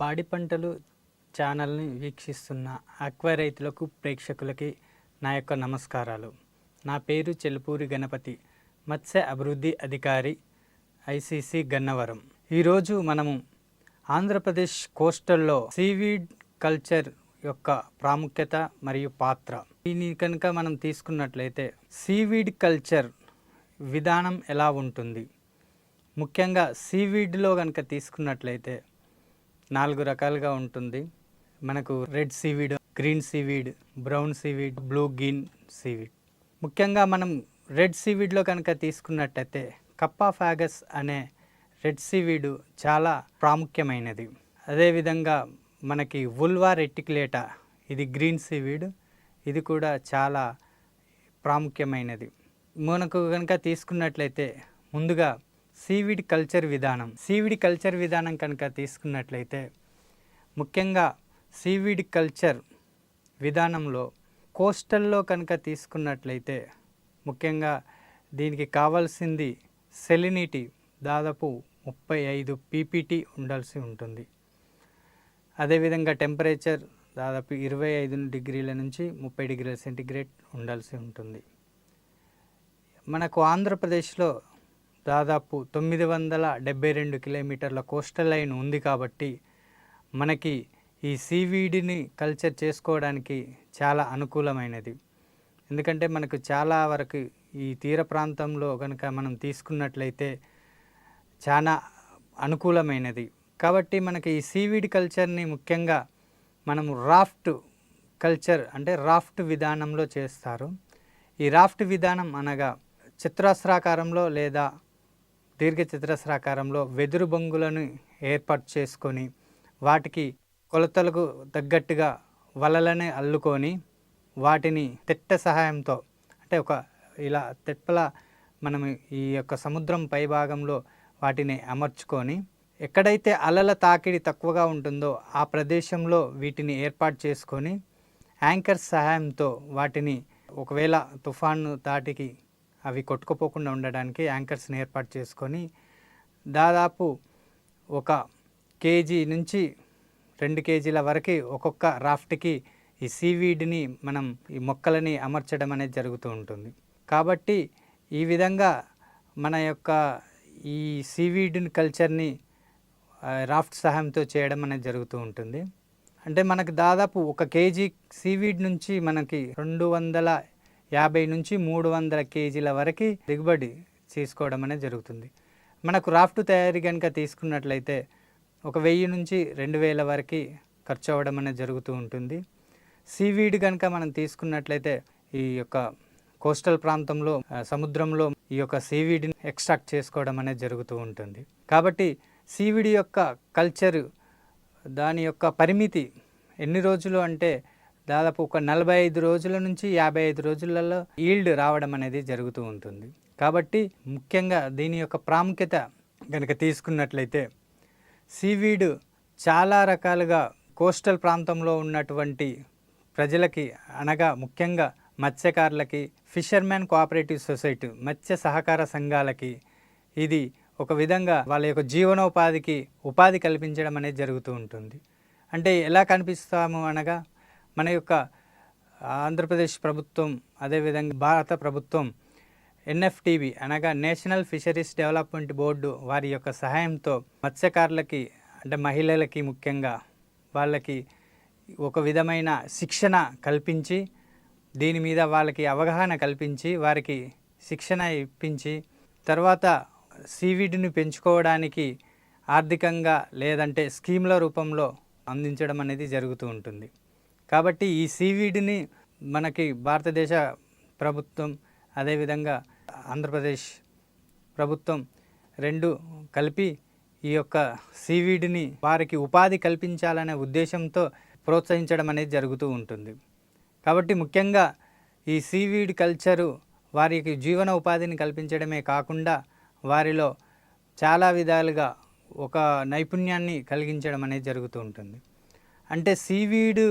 పాడి పంటలు ఛానల్ని వీక్షిస్తున్న అక్వా రైతులకు ప్రేక్షకులకి నా యొక్క నమస్కారాలు. నా పేరు చెలుపూరి గణపతి మత్స్య అభివృద్ధి అధికారి ఐసిసి గన్నవరం. ఈరోజు మనము ఆంధ్రప్రదేశ్ కోస్టల్లో సీవీడ్ కల్చర్ యొక్క ప్రాముఖ్యత మరియు పాత్ర. దీని కనుక మనం తీసుకున్నట్లయితే సీవీడ్ కల్చర్ విధానం ఎలా ఉంటుంది? ముఖ్యంగా సీవీడ్లో కనుక తీసుకున్నట్లయితే నాలుగు రకాలుగా ఉంటుంది. మనకు red seaweed green seaweed brown seaweed blue green seaweed. ముఖ్యంగా మనం రెడ్ సీవీడ్లో కనుక తీసుకున్నట్టయితే కప్పా ఫ్యాగస్ అనే రెడ్ సీవీడు చాలా ప్రాముఖ్యమైనది. అదేవిధంగా మనకి ఉల్వా రెటిక్యులేటా ఇది గ్రీన్ సీవీడ్ ఇది కూడా చాలా ప్రాముఖ్యమైనది. మనకు కనుక తీసుకున్నట్లయితే ముందుగా సీవిడ్ కల్చర్ విధానం. సీవిడ్ కల్చర్ విధానం కనుక తీసుకున్నట్లయితే ముఖ్యంగా సీవిడ్ కల్చర్ విధానంలో కోస్టల్లో కనుక తీసుకున్నట్లయితే ముఖ్యంగా దీనికి కావాల్సింది సెలినిటీ దాదాపు ముప్పై ఐదు పీపీటీ ఉండాల్సి ఉంటుంది. అదేవిధంగా టెంపరేచర్ దాదాపు ఇరవై ఐదు డిగ్రీల నుంచి ముప్పై డిగ్రీల సెంటిగ్రేడ్ ఉండాల్సి ఉంటుంది. మనకు ఆంధ్రప్రదేశ్లో దాదాపు తొమ్మిది వందల డెబ్బై రెండు కిలోమీటర్ల కోస్టల్ లైన్ ఉంది కాబట్టి మనకి ఈ సీవీడిని కల్చర్ చేసుకోవడానికి చాలా అనుకూలమైనది. ఎందుకంటే మనకు చాలా వరకు ఈ తీర ప్రాంతంలో కనుక మనం తీసుకున్నట్లయితే చాలా అనుకూలమైనది. కాబట్టి మనకి ఈ సీవీడ్ కల్చర్ని ముఖ్యంగా మనము రాఫ్ట్ కల్చర్ అంటే రాఫ్ట్ విధానంలో చేస్తారు. ఈ రాఫ్ట్ విధానం అనగా చిత్రాస్రాకారంలో లేదా దీర్ఘ చతురస్రాకారంలో వెదురు బొంగులను ఏర్పాటు చేసుకొని వాటికి కొలతలకు తగ్గట్టుగా వలలని అల్లుకొని వాటిని తెట్ట సహాయంతో అంటే ఒక ఇలా తెప్పల మనం ఈ యొక్క సముద్రం పై భాగంలో వాటిని అమర్చుకొని ఎక్కడైతే అలల తాకిడి తక్కువగా ఉంటుందో ఆ ప్రదేశంలో వీటిని ఏర్పాటు చేసుకొని యాంకర్ సహాయంతో వాటిని ఒకవేళ తుఫాను తాటికి అవి కొట్టుకుపోకుండా ఉండడానికి యాంకర్స్ని ఏర్పాటు చేసుకొని దాదాపు ఒక కేజీ నుంచి రెండు కేజీల వరకు ఒక్కొక్క రాఫ్ట్కి ఈ సీవీడ్ని మనం ఈ మొక్కలని అమర్చడం అనేది జరుగుతూ ఉంటుంది. కాబట్టి ఈ విధంగా మన యొక్క ఈ సీవీడ్ కల్చర్ని రాఫ్ట్ సహాయంతో చేయడం అనేది జరుగుతూ ఉంటుంది. అంటే మనకు దాదాపు ఒక కేజీ సీవీడ్ నుంచి మనకి రెండు వందల యాభై నుంచి మూడు వందల కేజీల వరకు దిగుబడి చేసుకోవడం అనేది జరుగుతుంది. మనకు రాఫ్ట్ తయారీ కనుక తీసుకున్నట్లయితే ఒక వెయ్యి నుంచి రెండు వేల వరకు ఖర్చు అవ్వడం అనేది జరుగుతూ ఉంటుంది. సీవీడ్ కనుక మనం తీసుకున్నట్లయితే ఈ యొక్క కోస్టల్ ప్రాంతంలో సముద్రంలో ఈ యొక్క సీవీడ్ని ఎక్స్ట్రాక్ట్ చేసుకోవడం అనేది జరుగుతూ ఉంటుంది. కాబట్టి సీవీడ్ యొక్క కల్చర్ దాని యొక్క పరిమితి ఎన్ని రోజులు అంటే దాదాపు ఒక నలభై ఐదు రోజుల నుంచి యాభై ఐదు రోజులలో ఈల్డ్ రావడం అనేది జరుగుతూ ఉంటుంది. కాబట్టి ముఖ్యంగా దీని యొక్క ప్రాముఖ్యత కనుక తీసుకున్నట్లయితే సీవీడ్ చాలా రకాలుగా కోస్టల్ ప్రాంతంలో ఉన్నటువంటి ప్రజలకి అనగా ముఖ్యంగా మత్స్యకారులకి ఫిషర్మెన్ కోఆపరేటివ్ సొసైటీ మత్స్య సహకార సంఘాలకి ఇది ఒక విధంగా వాళ్ళ యొక్క జీవనోపాధికి ఉపాధి కల్పించడం అనేది జరుగుతూ ఉంటుంది. అంటే ఎలా కనిపిస్తాము అనగా మన యొక్క ఆంధ్రప్రదేశ్ ప్రభుత్వం అదేవిధంగా భారత ప్రభుత్వం ఎన్ఎఫ్టీబీ అనగా నేషనల్ ఫిషరీస్ డెవలప్మెంట్ బోర్డు వారి యొక్క సహాయంతో మత్స్యకారులకి అంటే మహిళలకి ముఖ్యంగా వాళ్ళకి ఒక విధమైన శిక్షణ కల్పించి దీని మీద వాళ్ళకి అవగాహన కల్పించి వారికి శిక్షణ ఇప్పించి తర్వాత సీవీడిని పెంచుకోవడానికి ఆర్థికంగా లేదంటే స్కీమ్ల రూపంలో అందించడం అనేది జరుగుతూ ఉంటుంది. కాబట్టి ఈ సీవీడ్ని మనకి భారతదేశ ప్రభుత్వం అదేవిధంగా ఆంధ్రప్రదేశ్ ప్రభుత్వం రెండు కలిపి ఈ యొక్క సీవీడ్ని వారికి ఉపాధి కల్పించాలనే ఉద్దేశంతో ప్రోత్సహించడం అనేది జరుగుతూ ఉంటుంది. కాబట్టి ముఖ్యంగా ఈ సీవీడ్ కల్చరు వారికి జీవన ఉపాధిని కల్పించడమే కాకుండా వారిలో చాలా విధాలుగా ఒక నైపుణ్యాన్ని కలిగించడం అనేది జరుగుతూ ఉంటుంది. అంటే సీవీడ్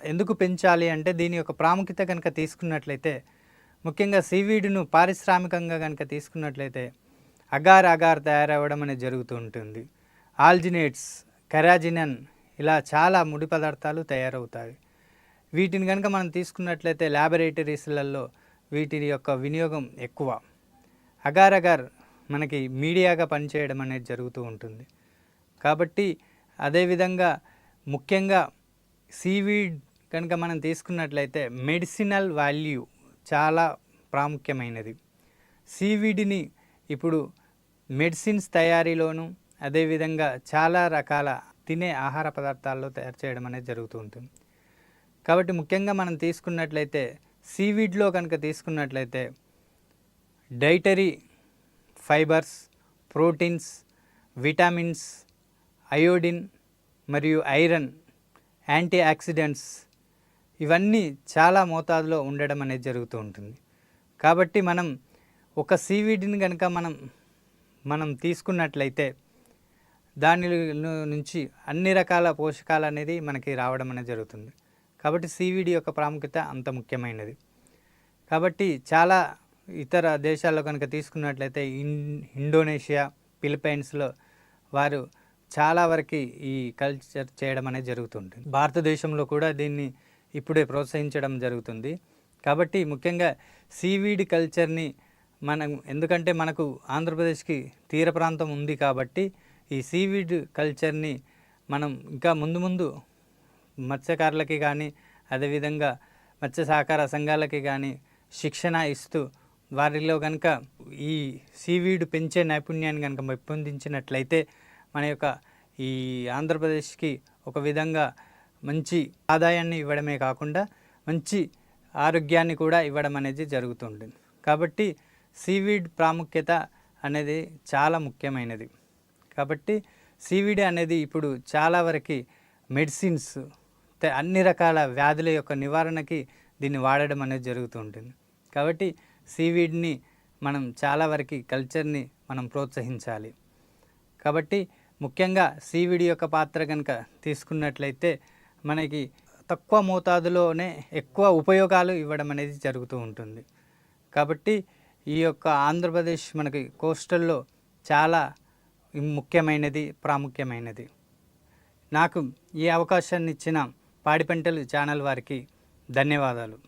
ఎందుకు పెంచాలి అంటే దీని యొక్క ప్రాముఖ్యత కనుక తీసుకున్నట్లయితే ముఖ్యంగా సీవీడ్ను పారిశ్రామికంగా కనుక తీసుకున్నట్లయితే అగార్ అగార్ తయారవ్వడం అనేది జరుగుతూ ఉంటుంది. ఆల్జినేట్స్ కెరాజినన్ ఇలా చాలా ముడి పదార్థాలు తయారవుతాయి. వీటిని కనుక మనం తీసుకున్నట్లయితే ల్యాబొరేటరీస్లలో వీటి యొక్క వినియోగం ఎక్కువ. అగార్ అగార్ మనకి మీడియాగా పనిచేయడం అనేది జరుగుతూ ఉంటుంది. కాబట్టి అదేవిధంగా ముఖ్యంగా సీవీడ్ కనుక మనం తీసుకున్నట్లయితే మెడిసినల్ వాల్యూ చాలా ప్రాముఖ్యమైనది. సీవీడిని ఇప్పుడు మెడిసిన్స్ తయారీలోను అదేవిధంగా చాలా రకాల తినే ఆహార పదార్థాల్లో తయారు చేయడం అనేది జరుగుతూ ఉంటుంది. కాబట్టి ముఖ్యంగా మనం తీసుకున్నట్లయితే సీవీడ్లో కనుక తీసుకున్నట్లయితే dietary fibres proteins vitamins iodine మరియు ఐరన్ యాంటీ ఆక్సిడెంట్స్ ఇవన్నీ చాలా మోతాదులో ఉండడం అనేది జరుగుతూ ఉంటుంది. కాబట్టి మనం ఒక సీవీడిని కనుక మనం మనం తీసుకున్నట్లయితే దాని నుంచి అన్ని రకాల పోషకాలు అనేది మనకి రావడం అనేది జరుగుతుంది. కాబట్టి సీవీడి యొక్క ప్రాముఖ్యత అంత ముఖ్యమైనది. కాబట్టి చాలా ఇతర దేశాల్లో కనుక తీసుకున్నట్లయితే ఇన్ ఇండోనేషియా ఫిలిపైన్స్లో వారు చాలా వరకు ఈ కల్చర్ చేయడం అనేది జరుగుతుంటుంది భారతదేశంలో కూడా దీన్ని ఇప్పుడే ప్రోత్సహించడం జరుగుతుంది. కాబట్టి ముఖ్యంగా సీవీడ్ కల్చర్ని మనం ఎందుకంటే మనకు ఆంధ్రప్రదేశ్కి తీర ప్రాంతం ఉంది కాబట్టి ఈ సీవీడ్ కల్చర్ని మనం ఇంకా ముందు ముందు మత్స్యకారులకి కానీ అదేవిధంగా మత్స్య సహకార సంఘాలకి కానీ శిక్షణ ఇస్తూ వారిలో కనుక ఈ సీవీడ్ పెంచే నైపుణ్యాన్ని కనుక పెంపొందించినట్లయితే మన యొక్క ఈ ఆంధ్రప్రదేశ్కి ఒక విధంగా మంచి ఆదాయాన్ని ఇవ్వడమే కాకుండా మంచి ఆరోగ్యాన్ని కూడా ఇవ్వడం అనేది జరుగుతుంటుంది. కాబట్టి సీవీడ్ ప్రాముఖ్యత అనేది చాలా ముఖ్యమైనది. కాబట్టి సీవీడ్ అనేది ఇప్పుడు చాలా వరకు మెడిసిన్స్ అన్ని రకాల వ్యాధుల యొక్క నివారణకి దీన్ని వాడడం అనేది జరుగుతూ ఉంటుంది కాబట్టి సీవీడ్ని మనం చాలా వరకు కల్చర్ని మనం ప్రోత్సహించాలి. కాబట్టి ముఖ్యంగా సీవీడ్ యొక్క పాత్ర కనుక తీసుకున్నట్లయితే మనకి తక్కువ మోతాదులోనే ఎక్కువ ఉపయోగాలు ఇవ్వడం అనేది జరుగుతూ ఉంటుంది. కాబట్టి ఈ యొక్క ఆంధ్రప్రదేశ్ మనకి కోస్టల్లో చాలా ముఖ్యమైనది ప్రాముఖ్యమైనది. నాకు ఈ అవకాశాన్ని ఇచ్చిన పాడి పంటలు ఛానల్ వారికి ధన్యవాదాలు.